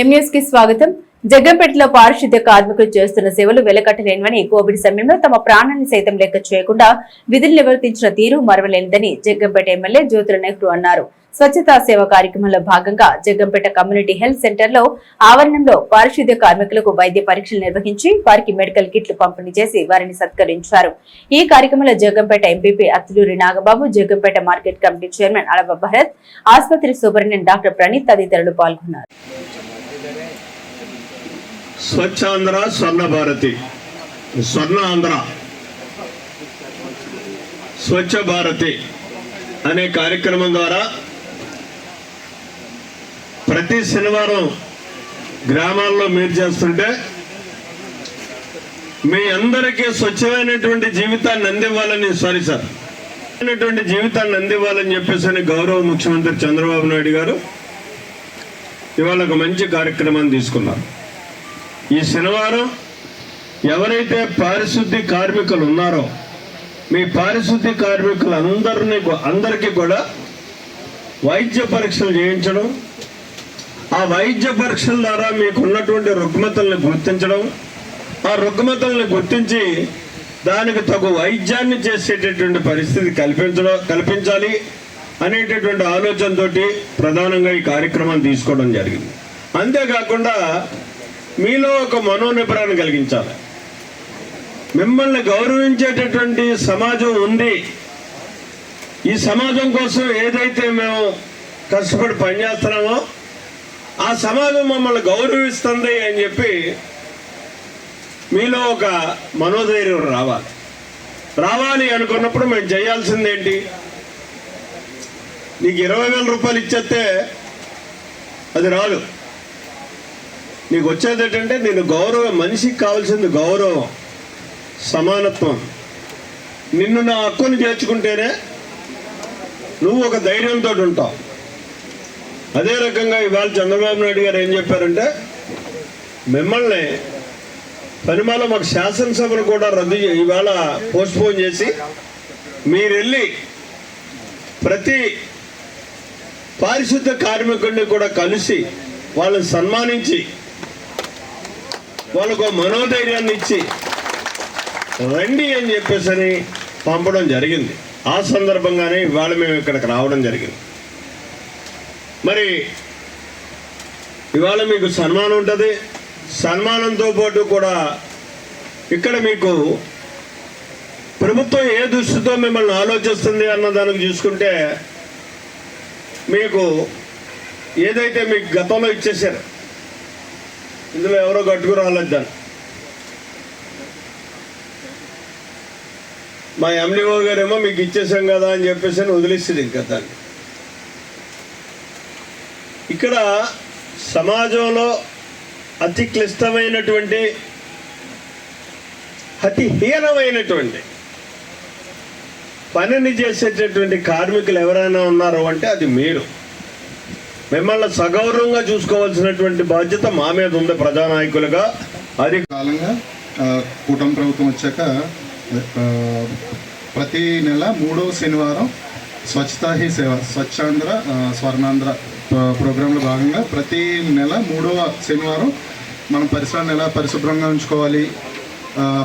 ఎంఎస్కి కి స్వాగతం. జగ్గంపేటలో పారిశుద్ధ్య కార్మికులు చేస్తున్న సేవలు వెలకట్టలేనివని కోవిడ్ సమయంలో తమ ప్రాణాన్ని సైతం లెక్క చేయకుండా విధులు నివర్తించిన తీరు మరవలేనిదని జగ్గంపేట ఎమ్మెల్యే జ్యోతుల నెహ్రూ అన్నారు. స్వచ్ఛతా సేవ కార్యక్రమంలో భాగంగా జగ్గంపేట కమ్యూనిటీ హెల్త్ సెంటర్లో ఆవరణంలో పారిశుద్ధ్య కార్మికులకు వైద్య పరీక్షలు నిర్వహించి వారికి మెడికల్ కిట్లు పంపిణీ చేసి వారిని సత్కరించారు. ఈ కార్యక్రమంలో Jaggampeta MPP Attuluri Nagababu Jaggampeta market committee chairman Alaba Bharat ఆసుపత్రి సూపరింటెండెంట్ డాక్టర్ ప్రణీత్ తదితరులు పాల్గొన్నారు. స్వచ్ఛాంధ్ర స్వర్ణ భారతి స్వర్ణ ఆంధ్ర స్వచ్ఛ భారతి అనే కార్యక్రమం ద్వారా ప్రతి శనివారం గ్రామాల్లో మీరు చేస్తుంటే మీ అందరికీ స్వచ్ఛమైనటువంటి జీవితాన్ని అందివ్వాలని సారీ సార్ అయినటువంటి జీవితాన్ని అందివ్వాలని చెప్పేసి అని గౌరవ ముఖ్యమంత్రి చంద్రబాబు నాయుడు గారు ఇవాళ ఒక మంచి కార్యక్రమాన్ని తీసుకున్నారు. ఈ శనివారం ఎవరైతే పారిశుద్ధ్య కార్మికులు ఉన్నారో మీ పారిశుద్ధ్య కార్మికులందరినీ అందరికీ కూడా వైద్య పరీక్షలు చేయించడం ఆ వైద్య పరీక్షల ద్వారా మీకు ఉన్నటువంటి రుగ్మతల్ని గుర్తించడం ఆ రుగ్మతల్ని గుర్తించి దానికి తగు వైద్యాన్ని చేసేటటువంటి పరిస్థితి కల్పించడం కల్పించాలి అనేటటువంటి ఆలోచనతోటి ప్రధానంగా ఈ కార్యక్రమాన్ని తీసుకోవడం జరిగింది. అంతేకాకుండా మీలో ఒక మనోనిపరాన్ని కలిగించాలి. మిమ్మల్ని గౌరవించేటటువంటి సమాజం ఉంది. ఈ సమాజం కోసం ఏదైతే మేము కష్టపడి పనిచేస్తున్నామో ఆ సమాజం మమ్మల్ని గౌరవిస్తుంది అని చెప్పి మీలో ఒక మనోధైర్యం రావాలి. రావాలి అనుకున్నప్పుడు మేము చేయాల్సింది ఏంటి? నీకు ఇరవై వేల రూపాయలు ఇచ్చేస్తే అది రాదు. నీకు వచ్చేది ఏంటంటే నేను గౌరవం మనిషికి కావాల్సింది గౌరవం సమానత్వం. నిన్ను నా హక్కుని చేర్చుకుంటేనే నువ్వు ఒక ధైర్యంతో ఉంటావు. అదే రకంగా ఇవాళ చంద్రబాబు నాయుడు గారు ఏం చెప్పారంటే మిమ్మల్ని పనిమాల మాకు శాసనసభను కూడా రద్దు ఇవాళ పోస్ట్పోన్ చేసి మీరెళ్ళి ప్రతి పారిశుద్ధ కార్మికుడిని కూడా కలిసి వాళ్ళని సన్మానించి వాళ్ళకు మనోధైర్యాన్ని ఇచ్చి రండి అని చెప్పేసి అని పంపడం జరిగింది. ఆ సందర్భంగానే ఇవాళ మేము ఇక్కడికి రావడం జరిగింది. మరి ఇవాళ మీకు సన్మానం ఉంటుంది. సన్మానంతో పాటు కూడా ఇక్కడ మీకు ప్రభుత్వం ఏ దృష్టితో మిమ్మల్ని ఆలోచిస్తుంది అన్న దానికి చూసుకుంటే మీకు ఏదైతే మీకు గతంలో ఇచ్చేసారు ఇందులో ఎవరో కట్టుకుని రాలేదు దాన్ని. మా ఎండిఓ గారేమో మీకు ఇచ్చేసాం కదా అని చెప్పేసి అని వదిలేస్తుంది ఇంకా దాన్ని. ఇక్కడ సమాజంలో అతి క్లిష్టమైనటువంటి అతి హీనమైనటువంటి పనిని చేసేటటువంటి కార్మికులు ఎవరైనా ఉన్నారు అంటే అది మీరు. మిమ్మల్ని సగౌరవంగా చూసుకోవాల్సినటువంటి బాధ్యత మా మీద ఉంది ప్రజానాయకులుగా. అది కాలంగా కూటమి ప్రభుత్వం వచ్చాక ప్రతి నెల మూడో శనివారం స్వచ్ఛతా హీ సేవ స్వచ్ఛాంధ్ర స్వర్ణాంధ్ర ప్ర- ప్రోగ్రాంలో భాగంగా ప్రతి నెల మూడవ శనివారం మనం పరిసరాన్ని ఎలా పరిశుభ్రంగా ఉంచుకోవాలి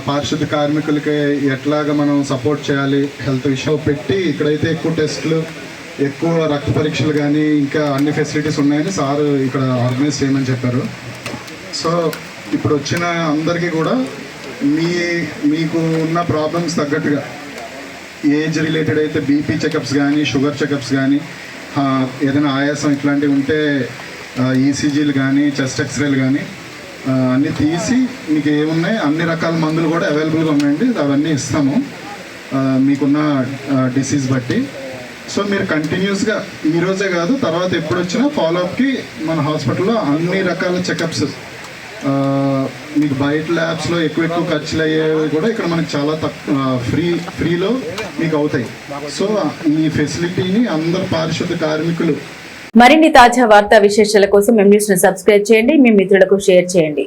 పారిశుద్ధ కార్మికులకి ఎట్లాగా మనం సపోర్ట్ చేయాలి హెల్త్ విషయం పెట్టి ఇక్కడైతే ఎక్కువ టెస్టులు ఎక్కువ రక్త పరీక్షలు కానీ ఇంకా అన్ని ఫెసిలిటీస్ ఉన్నాయని సార్ ఇక్కడ ఆర్గనైజ్ చేయమని చెప్పారు. సో ఇప్పుడు వచ్చిన అందరికీ కూడా మీ మీకు ఉన్న ప్రాబ్లమ్స్ తగ్గట్టుగా ఏజ్ రిలేటెడ్ అయితే బీపీ చెకప్స్ కానీ షుగర్ చెకప్స్ కానీ ఏదైనా ఆయాసం ఇట్లాంటివి ఉంటే ఈసీజీలు కానీ చెస్ట్ ఎక్స్రేలు కానీ అన్నీ తీసి మీకు ఏమున్నాయి అన్ని రకాల మందులు కూడా అవైలబుల్గా ఉన్నాయండి. అవన్నీ ఇస్తాము. మీకున్న డిసీజ్ బట్టి. సో మీరు కంటిన్యూస్గా ఈ రోజే కాదు తర్వాత ఎప్పుడు వచ్చినా ఫాలోఅప్కి మన హాస్పిటల్లో అన్ని రకాల చెకప్స్ మీకు బయట ల్యాబ్స్లో ఎక్కువ ఎక్కువ ఖర్చులు అయ్యేవి కూడా ఇక్కడ మనకి చాలా తక్కువ ఫ్రీ ఫ్రీలో మీకు అవుతాయి. సో ఈ ఫెసిలిటీని అందరు పారిశుద్ధ కార్మికులు. మరిన్ని తాజా వార్తా విశేషాల కోసం మేము న్యూస్ను సబ్స్క్రైబ్ చేయండి మీ మిత్రులకు షేర్ చేయండి.